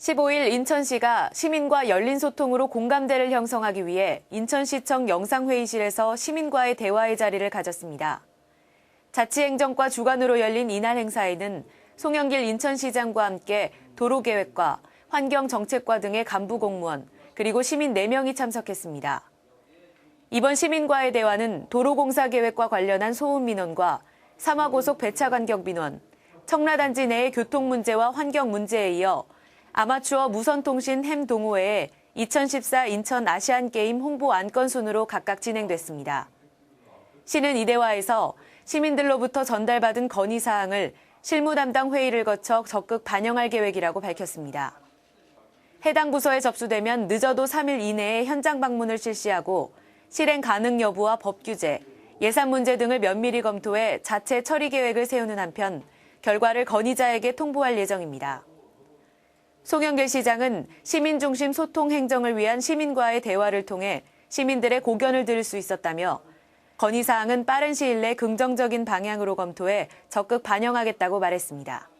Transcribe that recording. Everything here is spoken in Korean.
15일 인천시가 시민과 열린 소통으로 공감대를 형성하기 위해 인천시청 영상회의실에서 시민과의 대화의 자리를 가졌습니다. 자치행정과 주관으로 열린 이날 행사에는 송영길 인천시장과 함께 도로계획과 환경정책과 등의 간부 공무원, 그리고 시민 4명이 참석했습니다. 이번 시민과의 대화는 도로공사 계획과 관련한 소음 민원과 삼화고속 배차 간격 민원, 청라단지 내의 교통 문제와 환경 문제에 이어 아마추어 무선통신 햄 동호회의 2014 인천 아시안게임 홍보 안건 순으로 각각 진행됐습니다. 시는 이 대화에서 시민들로부터 전달받은 건의사항을 실무 담당 회의를 거쳐 적극 반영할 계획이라고 밝혔습니다. 해당 부서에 접수되면 늦어도 3일 이내에 현장 방문을 실시하고 실행 가능 여부와 법 규제, 예산 문제 등을 면밀히 검토해 자체 처리 계획을 세우는 한편 결과를 건의자에게 통보할 예정입니다. 송영길 시장은 시민 중심 소통 행정을 위한 시민과의 대화를 통해 시민들의 고견을 들을 수 있었다며 건의사항은 빠른 시일 내 긍정적인 방향으로 검토해 적극 반영하겠다고 말했습니다.